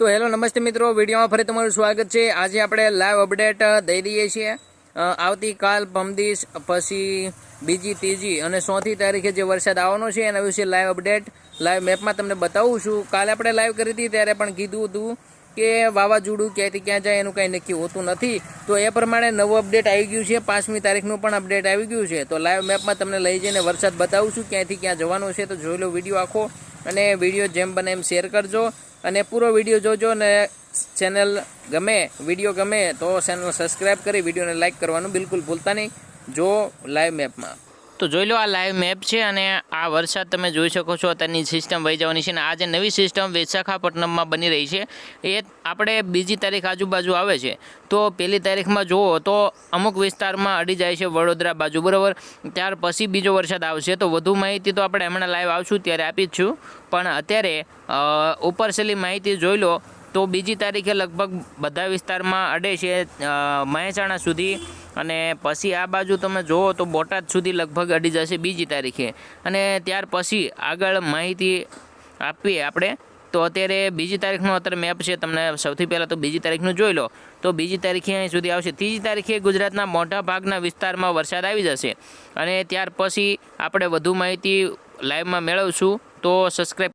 તો હેલો, નમસ્તે મિત્રો. વિડીયોમાં ફરી તમારું સ્વાગત છે. આજે આપણે લાઈવ અપડેટ દઈ દઈએ છીએ. આવતીકાલ પમદીસ પછી બીજી, ત્રીજી અને સોથી તારીખે જે વરસાદ આવવાનો છે, એના વિશે લાઈવ અપડેટ લાઈવ મેપમાં તમને બતાવું છું. કાલે આપણે લાઈવ કરી હતી, ત્યારે પણ કીધું હતું કે વાવાઝોડું ક્યાંથી ક્યાં જાય એનું કંઈ નક્કી હોતું નથી. તો એ પ્રમાણે નવું અપડેટ આવી ગયું છે. પાંચમી તારીખનું પણ અપડેટ આવી ગયું છે. તો લાઈવ મેપમાં તમને લઈ જઈને વરસાદ બતાવું છું, ક્યાંથી ક્યાં જવાનું છે. તો જોઈ લો વીડિયો આખો અને વીડિયો જેમ બને એમ શેર કરજો. અને પૂરો વીડિયો જોજો અને ચેનલ ગમે, વીડિયો ગમે તો ચેનલ સબસ્ક્રાઈબ કરી, વિડીયોને લાઈક કરવાનું બિલકુલ ભૂલતા નહીં. જો લાઈવ મેપમાં તો જોઈ લો, આ લાઈવ મેપ છે અને આ વરસાદ તમે જોઈ શકો છો, અત્યારની સિસ્ટમ વહી જવાની છે અને આ જે નવી સિસ્ટમ વિશાખાપટ્ટનમમાં બની રહી છે, એ આપણે બીજી તારીખ આજુબાજુ આવે છે. તો પહેલી તારીખમાં જુઓ તો અમુક વિસ્તારમાં અડી જાય છે વડોદરા બાજુ, બરાબર? ત્યાર પછી બીજો વરસાદ આવશે. તો વધુ માહિતી તો આપણે હમણાં લાઈવ આવશું, ત્યારે આપી જ છું. પણ અત્યારે ઉપરસેલી માહિતી જોઈ લો તો બીજી તારીખે લગભગ બધા વિસ્તારમાં અડે છે મહેસાણા સુધી. અને પછી આ બાજુ તમે જુઓ તો બોટાદ સુધી લગભગ અડી જશે બીજી તારીખે. અને ત્યાર પછી આગળ માહિતી આપીએ આપણે. તો અત્યારે બીજી તારીખનો અત્યારે મેપ છે, તમને સૌથી પહેલાં તો બીજી તારીખનું જોઈ લો. તો બીજી તારીખે અહીં સુધી આવશે. ત્રીજી તારીખે ગુજરાતના મોટા ભાગના વિસ્તારમાં વરસાદ આવી જશે. અને ત્યાર પછી આપણે વધુ માહિતી લાઈવમાં મેળવશું. તો સબસ્ક્રાઈબ